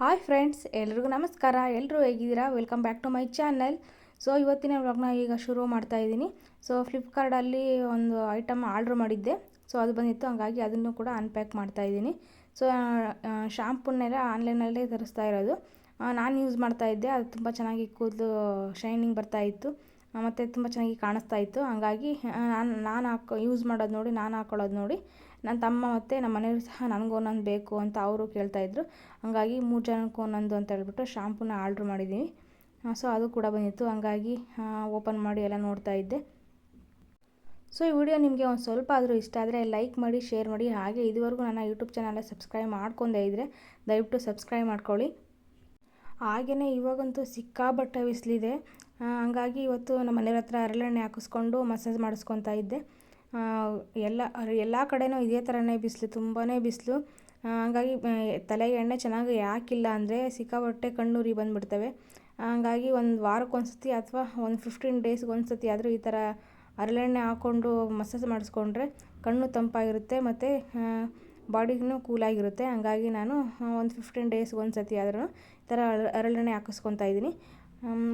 Hi friends ಎಲ್ರಿಗೂ ನಮಸ್ಕಾರ. ಎಲ್ಲರೂ ಹೇಗಿದ್ದೀರಾ? Welcome back to my channel so ಇವತ್ತಿನ ವ್ಲಾಗ್ನ ಈಗ ಶುರು ಮಾಡ್ತಾ ಇದ್ದೀನಿ. ಸೊ ಫ್ಲಿಪ್ಕಾರ್ಟಲ್ಲಿ ಒಂದು ಐಟಮ್ ಆರ್ಡ್ರ್ ಮಾಡಿದ್ದೆ. ಸೊ ಅದು ಬಂದಿತ್ತು. ಹಂಗಾಗಿ ಅದನ್ನು ಕೂಡ ಅನ್ಪ್ಯಾಕ್ ಮಾಡ್ತಾ ಇದ್ದೀನಿ. ಸೊ ಶಾಂಪೂನೆಲ್ಲ ಆನ್ಲೈನಲ್ಲೇ ತರಿಸ್ತಾ ಇರೋದು. ನಾನು ಯೂಸ್ ಮಾಡ್ತಾ ಇದ್ದೆ. ಅದು ತುಂಬ ಚೆನ್ನಾಗಿ ಕೂದಲು ಶೈನಿಂಗ್ ಬರ್ತಾ ಇತ್ತು. ಮತ್ತು ತುಂಬ ಚೆನ್ನಾಗಿ ಕಾಣಿಸ್ತಾ ಇತ್ತು. ಹಾಗಾಗಿ ನಾನು ನಾನು ಹಾಕೋ ಯೂಸ್ ಮಾಡೋದು ನೋಡಿ, ನಾನು ಹಾಕೊಳ್ಳೋದು ನೋಡಿ ನನ್ನ ತಮ್ಮ ಮತ್ತು ನಮ್ಮ ಮನೆಯವರು ಸಹ ನನಗೆ ಒಂದೊಂದು ಬೇಕು ಅಂತ ಅವರು ಕೇಳ್ತಾಯಿದ್ರು ಹಾಗಾಗಿ ಮೂರು ಜನಕ್ಕೂ ಒಂದೊಂದು ಅಂತ ಹೇಳ್ಬಿಟ್ಟು ಶಾಂಪೂನ ಆರ್ಡ್ರ್ ಮಾಡಿದ್ದೀನಿ ಸೊ ಅದು ಕೂಡ ಬಂದಿತ್ತು. ಹಾಗಾಗಿ ಓಪನ್ ಮಾಡಿ ಎಲ್ಲ ನೋಡ್ತಾ ಇದ್ದೆ. ಸೊ ಈ ವಿಡಿಯೋ ನಿಮಗೆ ಒಂದು ಸ್ವಲ್ಪ ಆದರೂ ಇಷ್ಟ ಆದರೆ ಲೈಕ್ ಮಾಡಿ ಶೇರ್ ಮಾಡಿ. ಹಾಗೆ ಇದುವರೆಗೂ ನನ್ನ ಯೂಟ್ಯೂಬ್ ಚಾನಲ್ ಸಬ್ಸ್ಕ್ರೈಬ್ ಮಾಡ್ಕೊಂಡೇ ಇದ್ದರೆ ದಯವಿಟ್ಟು ಸಬ್ಸ್ಕ್ರೈಬ್ ಮಾಡ್ಕೊಳ್ಳಿ. ಹಾಗೆಯೇ ಇವಾಗಂತೂ ಸಿಕ್ಕಾಬಟ್ಟೆ ಬಿಸಿಲಿದೆ. ಹಂಗಾಗಿ ಇವತ್ತು ನಮ್ಮ ಮನೆಯವ್ರ ಹತ್ರ ಹರಳೆಣ್ಣೆ ಹಾಕಿಸ್ಕೊಂಡು ಮಸಾಜ್ ಮಾಡಿಸ್ಕೊತಾ ಇದ್ದೆ. ಎಲ್ಲ ಎಲ್ಲ ಕಡೆನೂ ಇದೇ ಥರನೇ ಬಿಸಿಲು ತುಂಬಾ ಬಿಸಿಲು. ಹಂಗಾಗಿ ತಲೆಗೆ ಎಣ್ಣೆ ಚೆನ್ನಾಗಿ ಯಾಕಿಲ್ಲ ಅಂದರೆ ಸಿಕ್ಕಾಪಟ್ಟೆ ಕಣ್ಣೂರಿ ಬಂದುಬಿಡ್ತವೆ. ಹಂಗಾಗಿ ಒಂದು ವಾರಕ್ಕೆ ಸತಿ ಅಥವಾ ಒಂದು ಫಿಫ್ಟೀನ್ ಡೇಸ್ಗೆ ಒಂದು ಸತಿ ಆದರೂ ಈ ಥರ ಹರಳೆಣ್ಣೆ ಹಾಕ್ಕೊಂಡು ಮಸಾಜ್ ಮಾಡಿಸ್ಕೊಂಡ್ರೆ ಕಣ್ಣು ತಂಪಾಗಿರುತ್ತೆ ಮತ್ತು ಬಾಡಿಗೂ ಕೂಲಾಗಿರುತ್ತೆ. ಹಂಗಾಗಿ ನಾನು ಒಂದು ಫಿಫ್ಟೀನ್ ಡೇಸ್ಗೆ ಒಂದು ಸತಿ ಆದ್ರೂ ಈ ಥರ ಹರಳೆಣ್ಣೆ ಹಾಕಿಸ್ಕೊತಾ ಇದ್ದೀನಿ.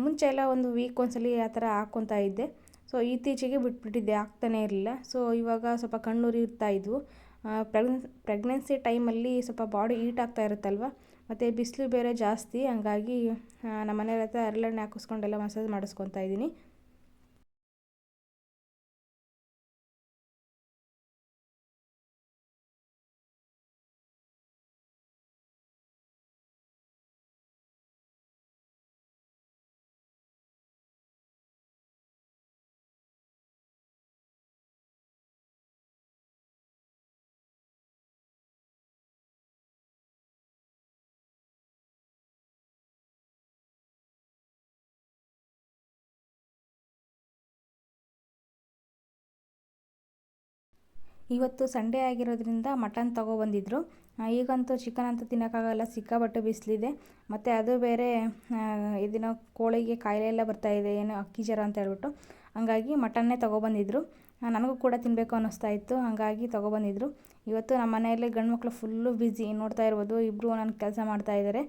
ಮುಂಚೆ ಎಲ್ಲ ಒಂದು ವೀಕ್ ಒಂದ್ಸಲಿ ಆ ಥರ ಹಾಕ್ಕೊತಾ ಇದ್ದೆ. ಸೊ ಇತ್ತೀಚೆಗೆ ಬಿಟ್ಬಿಟ್ಟಿದ್ದೆ, ಆಗ್ತಾನೇ ಇರಲಿಲ್ಲ. ಸೊ ಇವಾಗ ಸ್ವಲ್ಪ ಕಣ್ಣುರಿ ಇರ್ತಾ ಇದ್ವು. ಪ್ರೆಗ್ನೆ ಪ್ರೆಗ್ನೆನ್ಸಿ ಟೈಮಲ್ಲಿ ಸ್ವಲ್ಪ ಬಾಡಿ ಹೀಟ್ ಆಗ್ತಾ ಇರುತ್ತಲ್ವ? ಮತ್ತು ಬಿಸಿಲು ಬೇರೆ ಜಾಸ್ತಿ. ಹಂಗಾಗಿ ನಮ್ಮ ಮನೆಯವ್ರ ಹತ್ರ ಹರಳೆಣ್ಣೆ ಹಾಕಿಸ್ಕೊಂಡೆಲ್ಲ ಮಸಾಜ್ ಮಾಡಿಸ್ಕೊತಾ ಇದ್ದೀನಿ. ಇವತ್ತು ಸಂಡೇ ಆಗಿರೋದ್ರಿಂದ ಮಟನ್ ತೊಗೊಬಂದಿದ್ರು. ಈಗಂತೂ ಚಿಕನ್ ಅಂತೂ ತಿನ್ನೋಕ್ಕಾಗಲ್ಲ ಸಿಕ್ಕಾಬಟ್ಟು ಬಿಸಿಲಿದೆ. ಮತ್ತು ಅದು ಬೇರೆ ಇದಿನ ಕೋಳಿಗೆ ಕಾಯಿಲೆ ಎಲ್ಲ ಬರ್ತಾಯಿದೆ ಏನು ಅಕ್ಕಿ ಜ್ವರ ಅಂತ ಹೇಳ್ಬಿಟ್ಟು. ಹಂಗಾಗಿ ಮಟನ್ನೇ ತೊಗೊಬಂದಿದ್ರು. ನನಗೂ ಕೂಡ ತಿನ್ನಬೇಕು ಅನ್ನಿಸ್ತಾ ಇತ್ತು, ಹಾಗಾಗಿ ತೊಗೊಬಂದಿದ್ರು. ಇವತ್ತು ನಮ್ಮ ಮನೆಯಲ್ಲಿ ಗಂಡು ಮಕ್ಕಳು ಫುಲ್ಲು ಬ್ಯುಸಿ ನೋಡ್ತಾ ಇರ್ಬೋದು ಇಬ್ಬರು ನನ್ನ ಕೆಲಸ ಮಾಡ್ತಾಯಿದ್ದಾರೆ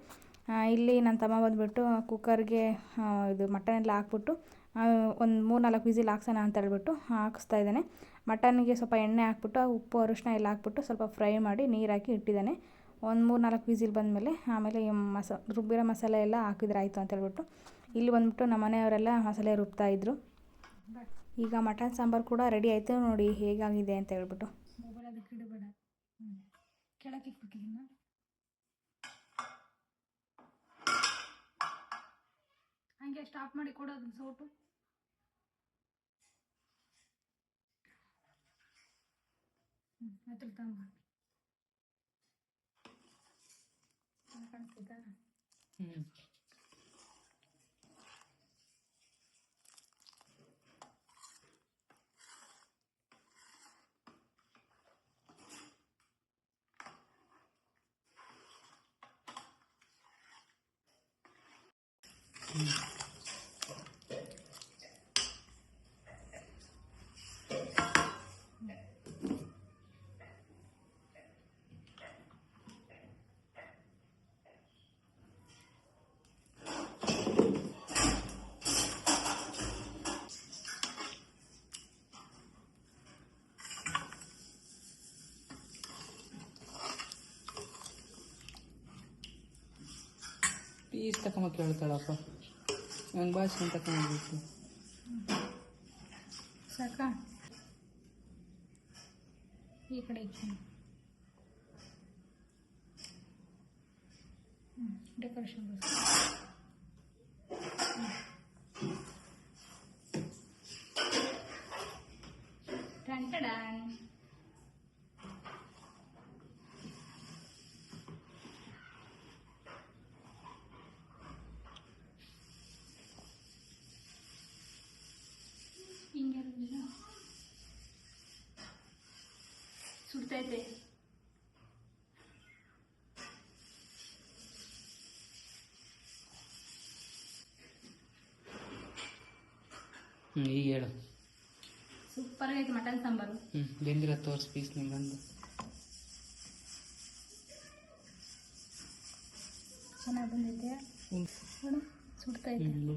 ಇಲ್ಲಿ ನನ್ನ ತಮ್ಮ ಬಂದುಬಿಟ್ಟು ಕುಕ್ಕರ್ಗೆ ಇದು ಮಟನ್ ಎಲ್ಲ ಹಾಕ್ಬಿಟ್ಟು ಒಂದು ಮೂರು ನಾಲ್ಕು ವಿಸಿಲ್ ಹಾಕ್ಸೋಣ ಅಂತ ಹೇಳ್ಬಿಟ್ಟು ಹಾಕಿಸ್ತಾ ಇದ್ದಾನೆ. ಮಟನ್ಗೆ ಸ್ವಲ್ಪ ಎಣ್ಣೆ ಹಾಕ್ಬಿಟ್ಟು, ಉಪ್ಪು ಅರಿಶಿನ ಎಲ್ಲ ಹಾಕ್ಬಿಟ್ಟು ಸ್ವಲ್ಪ ಫ್ರೈ ಮಾಡಿ ನೀರು ಹಾಕಿ ಇಟ್ಟಿದ್ದಾನೆ. ಒಂದು ಮೂರು ನಾಲ್ಕು ವಿಸಿಲ್ ಬಂದಮೇಲೆ ಆಮೇಲೆ ಮಸ, ರುಬ್ಬಿರೋ ಮಸಾಲೆ ಎಲ್ಲ ಹಾಕಿದ್ರೆ ಆಯಿತು ಅಂತ ಹೇಳ್ಬಿಟ್ಟು. ಇಲ್ಲಿ ಬಂದ್ಬಿಟ್ಟು ನಮ್ಮ ಮನೆಯವರೆಲ್ಲ ಮಸಾಲೆ ರುಬ್ತಾ ಇದ್ರು. ಈಗ ಮಟನ್ ಸಾಂಬಾರು ಕೂಡ ರೆಡಿ ಆಯಿತು ನೋಡಿ ಹೇಗಾಗಿದೆ ಅಂತ ಹೇಳ್ಬಿಟ್ಟು. ಹಂಗೆ ಸ್ಟಾಪ್ ಮಾಡಿ ಕೊಡೋದು ಸೌಟು ಹ್ಞೂ ಹತ್ರ ತಂಬ ಕಾಣಿಸ್ತೈತಾ ಪೀಸ್ ತಕೊಂಬ ಕೇಳ್ತಾಳಪ್ಪ. ನಂಗೆ ಭಾಷೆ ತಕೊಂಡ್ಬಿಟ್ಟು ಸಾಕ? ಈ ಕಡೆ ಡೆಕೋರೇಷನ್ ಟಂಟಡಾನ್ ಹಿಂಗೆ ಸುಡ್ತೈತೆ ಹ್ಞೂ ಈಗ ಹೇಳು. ಸೂಪರ್ ಆಗೈತೆ ಮಟನ್ ಸಾಂಬಾರು. ಹ್ಞೂ ಬೆಂದಿರೋ ತೋರ್ಸ್ ಪೀಸ್ ನಿಂಗಂದು ಚೆನ್ನಾಗಿ ಬಂದೈತೆ. ನೋಡು ಇದೆ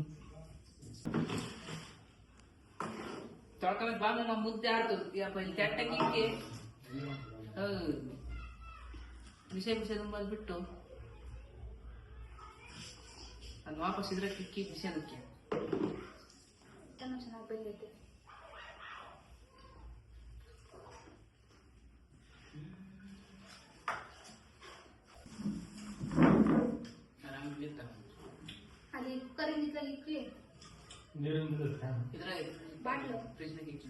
ತೊಳ್ಕೊಂಡ್ ಬಾ ನಮ್ಮ ಮುದ್ದೆ ಆಡ್ತು ಯಪ್ಪ ಇಲ್ಲಿ ಹೌದು ವಿಷಯ ವಿಷಯ ತುಂಬ ಬಿಟ್ಟು ಅದು ವಾಪಸ್ ಇದ್ರೆ ಕಿಕ್ಕಿ ವಿಷಯದಕ್ಕೆ ಚೆನ್ನಾಗಿ ಬಂದೈತೆ ಆರಾಮಾಗಿ ಬಿತ್ತ ಅಲ್ಲಿ ಕುಕ್ಕರಿಂದ ಇದ್ರಾಗ ಇಕ್ಕಿ ಇದ್ರಾಗ ಬಾಟ್ಲು ಫ್ರಿಜ್ನಾಗ ಇಕ್ಕಿ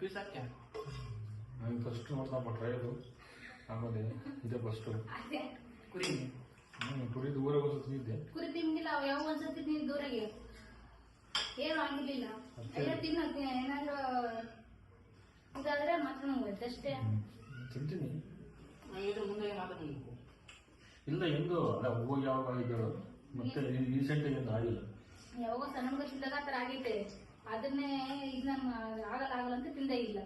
ಪೀಸ್ ಹಾಕ್ಯ? ನಾನು ಫಸ್ಟ್ ನೋಡ್ದಪ್ಪ ಟ್ರೈಲು ಆಮೇಲೆ ಇದೆ ಫಸ್ಟ್ ಅದೇ. ಕುರಿ ಹ್ಞೂ ಕುರಿದು ಊರಾಗ ಒಂದ್ಸತಿ ತಿಂದಿದ್ದೆ ಕುರಿ ತಿಂದಿಲ್ಲ ಅವು ಯಾವ ಒಂದ್ಸತಿ ನೀನು ದೂರಾಗೆ? ಏನು ಆಗಿರ್ಲಿಲ್ಲ. ಎಲ್ಲ ತಿನ್ನತ್ತೆ ಏನಾದ್ರು ಇದಾದ್ರೆ ಮಾತ್ರ ನಂಗೆ ಅಷ್ಟೇ. ತಿಂತೀನಿ. ಇದ್ರ ಮುಂದೆ ಮಾತಾಡಬೇಕು ಇಲ್ಲ ಎಂದು ಅಲ್ಲ ಹೋಗಿ ಯಾವಾಗ ಆಗಿದ್ದಾಳು. ಮತ್ತೆ ರೀಸೆಂಟ್ ಏನು ಆಗಿಲ್ಲ. ಯಾವಾಗ ಸಣ್ಣ ಮಗ ಆ ಥರ ಆಗೈತೆ ಅದನ್ನೇ ಇದು ನಾನು ಆಗಲ್ಲ ಆಗಲ್ಲ ಅಂತ ತಿಂದೇ ಇಲ್ಲ.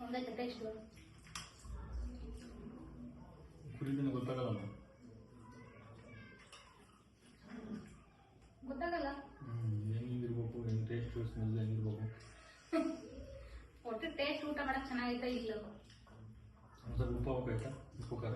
ಒಂದೈತೆ ಟೇಸ್ಟು ಕುರಿದಿನ ಗೊತ್ತಾಗಲ್ಲ ಗೊತ್ತಾಗಲ್ಲ? ಹೆಂಗಿರ್ಬೇಕು ಹೆಂಗೆ ಟೇಸ್ಟ್ ಸ್ಮೆಲ್ ಹೆಂಗಿರ್ಬೇಕು. ಒಟ್ಟು ಟೇಸ್ಟ್ ಊಟ ಮಾಡಕ್ ಚೆನ್ನಾಗೈತೆ ಇಲ್ಲ ಸ್ವಲ್ಪ ಉಪ್ಪು ಹಾಕಾಯ್ತಾ ಉಪ್ಪು ಖಾರ